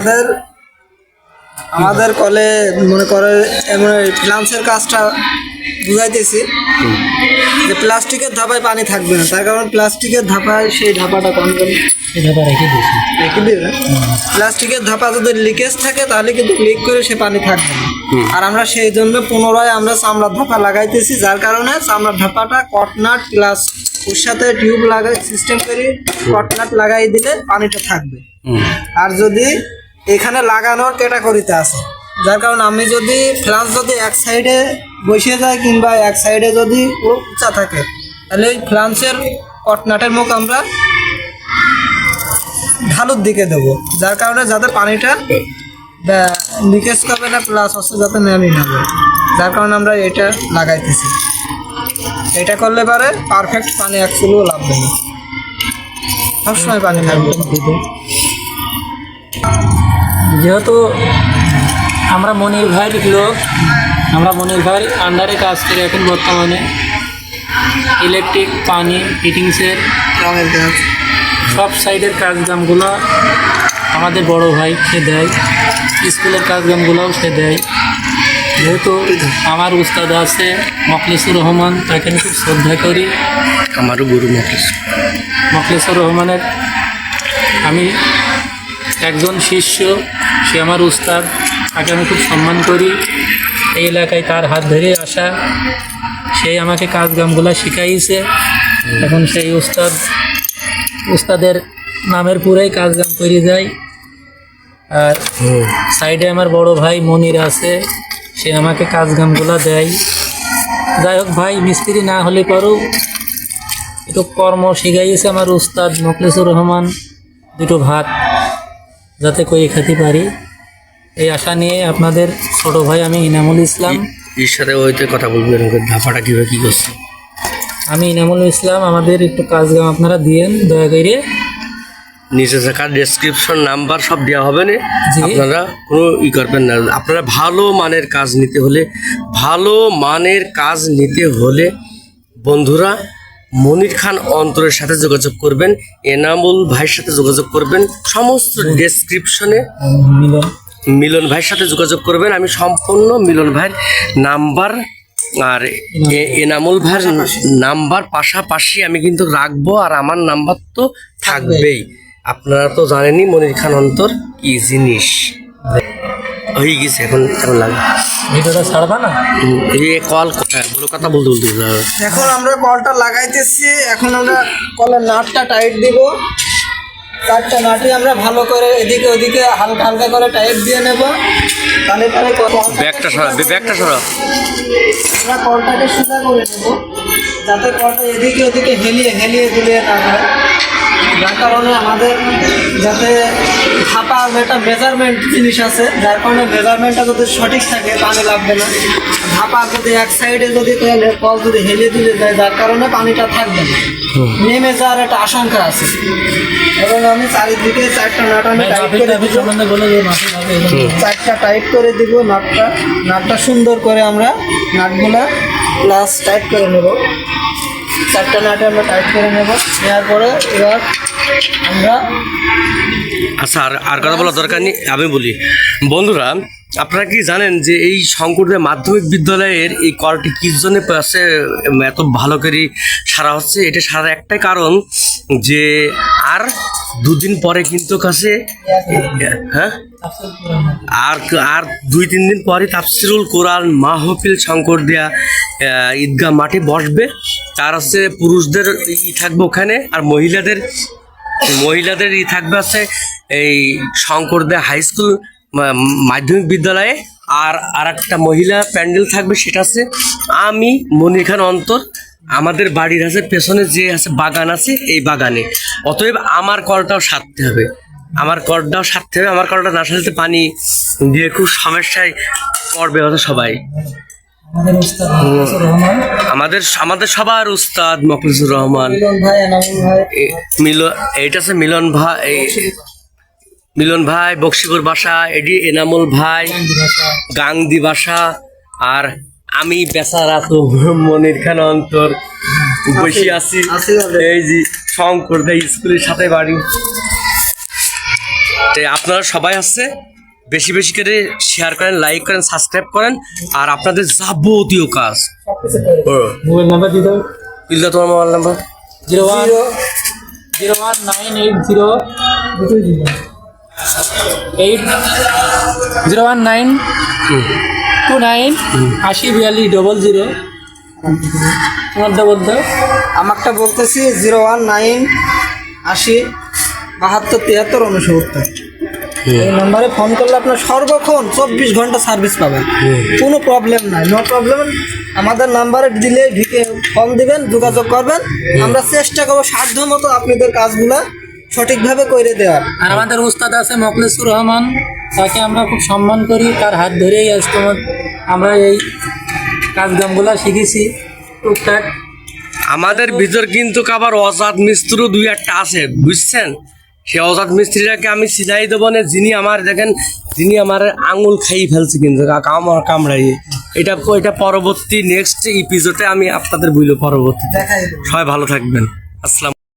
আমাদের আমাদের কলে মনে করে এমন প্লান্সের কাজটা বুঝাইতেছি যে প্লাস্টিকের ধাপায় পানি থাকবে না। তার কারণ প্লাস্টিকের ধাপায় সেই ধাপাটা কম কম এই ধাপা রেখে দিয়েছি। রেখে দিবে প্লাস্টিকের ধাপা যদি লিকেজ থাকে তাহলে কিন্তু লিক করে সে পানি থাকবে না। আর আমরা সেই জন্য পুনরায় আমরা চামড়ার ধাপা লাগাইতেছি যার কারণে চামড়ার ধাপাটা কটনাট প্লাস ওর সাথে টিউব লাগাই সিস্টেম করে কটনাট লাগাই দিলে পানিটা থাকবে। আর যদি এখানে লাগানোর ক্যাটাগরিতে আছে। যার কারণে আমি যদি ফ্লাস যদি এক সাইডে বসে যায় কিংবা এক সাইডে যদি উঁচা থাকে, তাহলে ওই ফ্লান্সের কটনাটের মুখ আমরা ঢালুর দিকে দেবো। যার কারণে যাতে পানিটা লিকেজ করবে না প্লাস হচ্ছে যাতে নেমে না যায়। যার কারণে আমরা এটা লাগাইতেছি। এটা করলে পারে পারফেক্ট পানি অ্যাকচুয়ালিও লাগবে না। সবসময় পানি থাকবে। যেহেতু আমরা মনির ভাইয়ের লোক আমরা মনির ভাইয়ের আন্ডারে কাজ করি এখন বর্তমানে। ইলেকট্রিক পানি ফিটিংসের রঙের কাজ। সব সাইডের কাজকামগুলো আমাদের বড় ভাই সে দেয়। স্কুলের কাজকামগুলোও সে দেয়। যেহেতু আমার উস্তাদ আছে মখলিসুর রহমান তাকে আমি খুব শ্রদ্ধা করি। আমারও গুরু মফিস মখলিসুর রহমানের আমি একজন শিষ্য সে আমার উস্তাদ তাকে আমি খুব সম্মান করি। এই এলাকায় তার হাত ধরে আসা সেই আমাকে কাজকামগুলো শিখাইছে। এখন সেই উস্তাদ উস্তাদের নামের পুরেই কাজকাম করে যায়। আর সাইডে আমার বড় ভাই মনির আছে সে আমাকে কাজকামগুলো দেয়। যাই হোক ভাই মিস্ত্রি না হলে পারো। একটু কর্ম শিখাইছে আমার উস্তাদ মখলিসুর রহমান দুটো ভাত। যাতে করে খেতে পারি। এই আশা নিয়ে আপনাদের ছোট ভাই আমি ইনামুল ইসলাম। এর সাথে ওইতে কথা বলবি এরকম ধাপাটা কীভাবে কী করছে? আমি ইনামুল ইসলাম আমাদের একটু কাজ আপনারা দিয়েন দয়া করে নিচে থাকা ডেসক্রিপশন নাম্বার সব দেওয়া হবে না। আপনারা কোনো ই করবেন না। আপনারা ভালো মানের কাজ নিতে হলে ভালো মানের কাজ নিতে হলে বন্ধুরা মনির খান অন্তরের সাথে যোগাযোগ করবেন এনামুল ভাইয়ের সাথে যোগাযোগ করবেন সমস্ত ডেসক্রিপশনে মিলন। মিলন ভাইয়ের সাথে যোগাযোগ করবেন আমি সম্পূর্ণ মিলন ভাইয়ের নাম্বার আর এনামুল ভাইয়ের নাম্বার পাশাপাশি আমি কিন্তু রাখব আর আমার নাম্বার তো থাকবেই। আপনারা তো জানেনই মনির খান অন্তর কি জিনিস। হয়ে গেছে এখন এখন লাগে? ভিডিওটা ছাড়বা না? এই কল হ্যাঁ বলো কথা বলতে বলতে এখন আমরা কলটা লাগাইতেছি। এখন আমরা কলের নাটটা টাইট দিব। চারটা নাটই আমরা ভালো করে এদিকে ওদিকে হালকা হালকা করে টাইট দিয়ে নেব। তাহলে কল- ব্যাগটা সরা ব্যাগটা সরা। আমরা কলটাকে সোজা করে নেব। যাতে কলটা এদিকে ওদিকে হেলিয়ে হেলিয়ে দুলিয়ে না যার কারণে আমাদের যাতে ছাপা একটা মেজারমেন্ট জিনিস আছে যার কারণে মেজারমেন্টটা যদি সঠিক থাকে পানি লাগবে না। ধাপা যদি এক সাইডে যদি কল যদি হেলিয়ে দিলে যায় যার কারণে পানিটা থাকবে না। নেমে যাওয়ার একটা আশঙ্কা আছে। এবং আমি চারিদিকে চারটা নাট আমি টাইট করে দিব। চারটা টাইট করে দিব নাটটা নাটটা সুন্দর করে আমরা নাটগুলা প্লাস টাইট করে নেব। চারটা নাটে আমরা টাইট করে নেব। নেওয়ার পরে এবার আমরা আচ্ছা আর আর কথা বলার দরকার নেই, আমি বলি। বন্ধুরা, আপনারা কি জানেন যে এই শঙ্করদের মাধ্যমিক বিদ্যালয়ের এই কলটি কি পাশে এত ভালো করে সারা হচ্ছে? এটা সারা একটাই কারণ যে আর দুদিন পরে কিন্তু কাছে হ্যাঁ? আর আর দুই, তিন দিন পরে তাফসিরুল কোরআন মাহফিল শঙ্কর দেয়া ঈদগাহ মাঠে বসবে। তার হচ্ছে পুরুষদের ই থাকবে ওখানে আর মহিলাদের মহিলাদের ই থাকবে আছে এই শঙ্করদে হাই স্কুল মাধ্যমিক বিদ্যালয়ে। আর আর একটা মহিলা প্যান্ডেল থাকবে, সেটা আছে আমি, মনির খান অন্তর। আমাদের বাড়ির আছে পেছনে যে আছে বাগান আছে এই বাগানে। অতএব আমার কলটাও সারতে হবে। আমার কলটাও সারতে হবে আমার কলটা না সারতে পানি দিয়ে খুব সমস্যায় পড়বে হয়তো সবাই। আমাদের মখলিসুর আমাদের সবার উস্তাদ মকলিসুর রহমান। মিলন ভাই এ- মিলন এইটা আছে মিলন ভাই এই- মিলন ভাই বক্সিপুর বাসা এডি এনামুল ভাই গাংদি বাসা আর আমি বেচারা তো মনির খান অন্তর বসে আছি এই যে শঙ্কর দেয় স্কুলের সাথে বাড়ি। তো আপনারা সবাই আছে বেশি বেশি করে শেয়ার করেন লাইক করেন সাবস্ক্রাইব করেন আর আপনাদের যাবতীয় কাজ। মোবাইল নাম্বার দিয়ে দাও বিল্লা তোমার mobile number? Zero one zero. One nine eight zero. Eight zero one nine two nine আশি বিয়াল্লিশ ডবল জিরো আমারটা বলতেছি জিরো ওয়ান নাইন আশি বাহাত্তর তিয়াত্তর উনসত্তর এই নম্বরে ফোন করলে আপনার সর্বক্ষণ চব্বিশ ঘণ্টা সার্ভিস পাবেন কোনো প্রবলেম নাই নো প্রবলেম আমাদের নাম্বারে দিলে ঢুকে ফোন দিবেন যোগাযোগ করবেন আমরা চেষ্টা করব সাধ্য মতো আপনাদের কাজগুলো সঠিকভাবে করে দেওয়ার আর আমাদের উস্তাদ আছে মকলেসুর রহমান তাকে আমরা খুব সম্মান করি তার হাত ধরেই আজ তোমার আমরা এই কাজকামগুলো শিখেছি টুকটাক। আমাদের ভিতর কিন্তু আবার অজাত মিস্ত্রি দুই একটা আছে বুঝছেন? সে অজাত মিস্ত্রিটাকে আমি সিলাই দেবো না যিনি আমার দেখেন যিনি আমার আঙুল খাই ফেলছে কিন্তু আমার কামড়াই। এটা এটা পরবর্তী নেক্সট এপিসোডে আমি আপনাদের বলব পরবর্তীতে। সবাই ভালো থাকবেন। আসসালাম